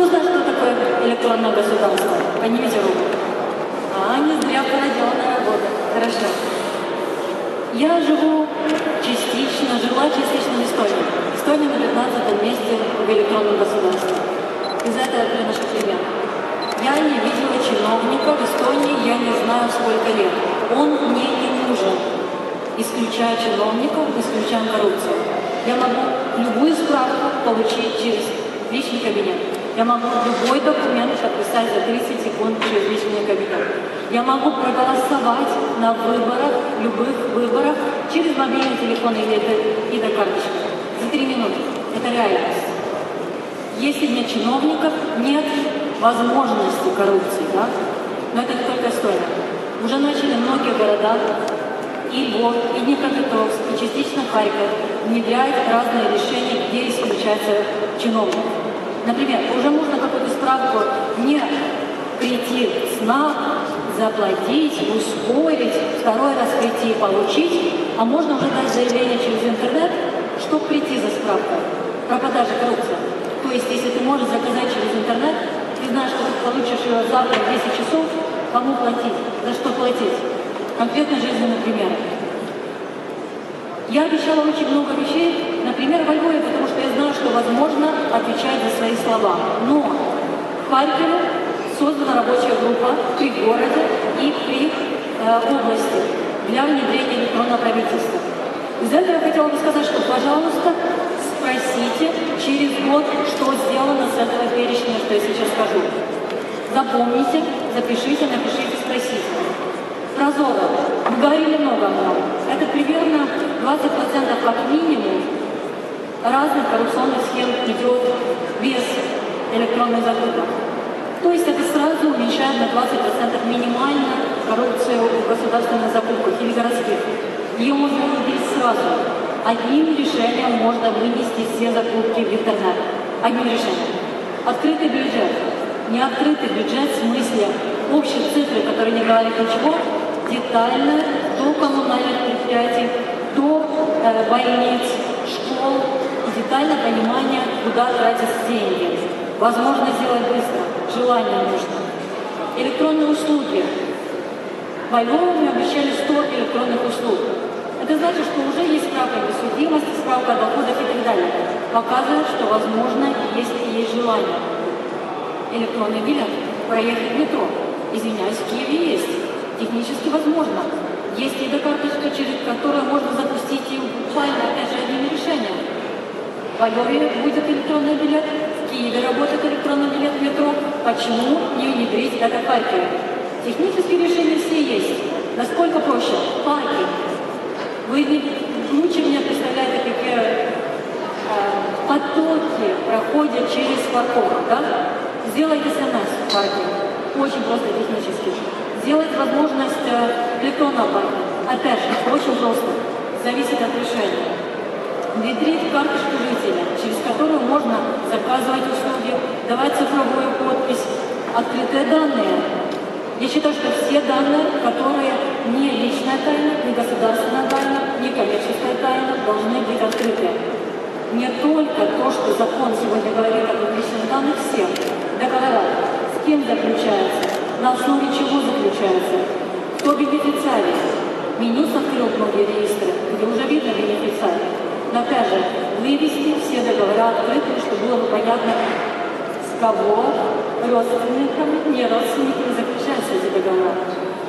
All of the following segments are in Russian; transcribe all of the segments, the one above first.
Кто знает, что такое электронное государство? Поднимите руку. А, не зря проделанная работа. Хорошо. Я живу частично, жила частично в Эстонии. Эстония на 15 месте в электронном государстве. Из за этого приношу пример. Я не видела чиновника в Эстонии, я не знаю сколько лет. Он мне не нужен. Исключая чиновников, исключаем коррупцию. Я могу любую справку получить через личный кабинет. Я могу любой документ подписать за 30 секунд через личный кабинет. Я могу проголосовать на выборах, любых выборах, через мобильный телефон или и до карточки. За 3 минуты. Это реальность. Если нет чиновников, нет возможности коррупции, да? Но это не только Эстония. Уже начали многие города, и Львов, и Днепропетровск, и частично Харьков внедряют разные решения, где исключается чиновник. Например, уже можно какую-то справку не прийти с заплатить, ускорить, второй раз прийти и получить, а можно уже дать заявление через интернет, чтобы прийти за справкой про продажу коррупции. То есть, если ты можешь заказать через интернет, ты знаешь, что ты получишь ее завтра в 10 часов, кому платить, за что платить. Конкретно жизненный пример. Я обещала очень много вещей, например, во Львове, потому что я знаю, что возможно отвечать за свои слова. Но в Харькове создана рабочая группа при городе и при э, области для внедрения электронного правительства. Из этого я хотела бы сказать, что, пожалуйста, спросите через год, что сделано с этого перечня, что я сейчас скажу. Запомните, запишите, напишите, спросите. Прозоро. Мы говорили много о нем. Это примерно 20% как минимум разных коррупционных схем идет без электронной закупок. То есть это сразу уменьшает на 20% минимально коррупцию в государственных закупках или городских. Ее можно внедрить сразу. Одним решением можно вынести все закупки в интернет. Одним решением. Открытый бюджет. Не открытый бюджет в смысле общей цифры, которые не говорят ничего, детально до коммунальных предприятий, больниц, школ, и детальное понимание, куда тратятся деньги. Возможно сделать быстро, желание нужно. Электронные услуги. В Львове мне обещали 100 электронных услуг. Это значит, что уже есть справка о судимости, справка о доходах и так далее. Показывает, что возможно, если есть желание. Электронный билет, проехать метро. Извиняюсь, в Киеве есть технически возможно. Есть ИД-карточка, через которую можно запустить и буквально, опять же, одним решением. В Львове будет электронный билет, в Киеве работает электронный билет в метро. Почему не внедрить это в Харькове? Технические решения все есть. Насколько проще? Парки. Вы лучше меня представляете, какие э, потоки проходят через парковку, да? Сделайте смс в парке. Очень просто технически сделать возможность э, банка. Опять же, очень просто, зависит от решения. Внедрить карточку жителя, через которую можно заказывать услуги, давать цифровую подпись, открытые данные. Я считаю, что все данные, которые не личная тайна, не государственная тайна, не коммерческая тайна, должны быть открыты. Не только то, что закон сегодня говорит о публичных данных всех, договора, с кем заключается, на основе чего заключается, кто бенефициарий. Минюс открыл многие регистры, где уже видно бенефициарий. Но вывести все договора открытые, чтобы было понятно, с кого родственниками, не родственниками заключаются эти договора.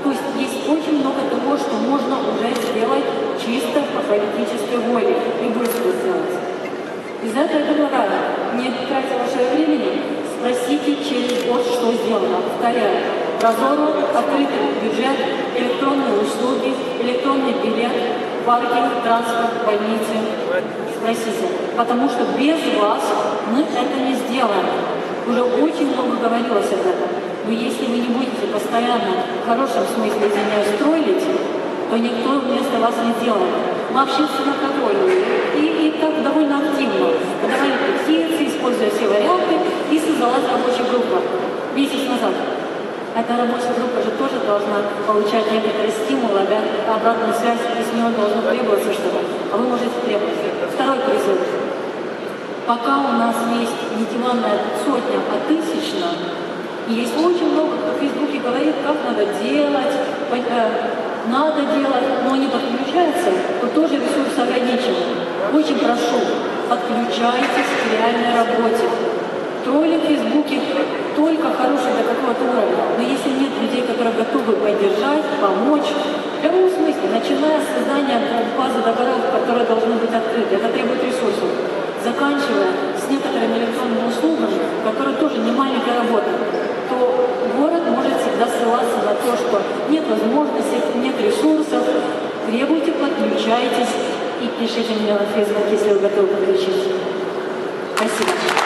То есть есть очень много того, что можно уже сделать чисто по политической воле и быстро сделать. Из этого предлагаю, не тратя ваше времени, спросите через год, что сделано. Повторяю, Прозоро, открытый бюджет, электронные услуги, электронный билет, паркинг, транспорт, больницы. Спросите. Потому что без вас мы это не сделаем. Уже очень много говорилось об этом. Но если вы не будете постоянно, в хорошем смысле, извиняюсь, строить, то никто вместо вас не делает. Мы общественно контролируем. И, и так довольно активно подавали петиции, используя все варианты, и создалась рабочая группа месяц назад. Эта рабочая группа же тоже должна получать некоторые стимулы, обратную связь, и с него должно требоваться что-то, а вы можете требовать. Второй призыв. Пока у нас есть не диванная сотня, а тысячно, и есть очень много, кто в Фейсбуке говорит, как надо делать, э, надо делать, но они подключаются, то тоже ресурс ограничен. Очень прошу, подключайтесь к реальной работе. Тролли в Фейсбуке только хорошие какого-то уровня. Но если нет людей, которые готовы поддержать, помочь, в любом смысле, начиная с создания базы договоров, которые должны быть открыты, это требует ресурсов, заканчивая с некоторыми электронными услугами, которые тоже не маленькая работа, то город может всегда ссылаться на то, что нет возможностей, нет ресурсов, требуйте, подключайтесь и пишите мне на Facebook, если вы готовы подключиться. Спасибо.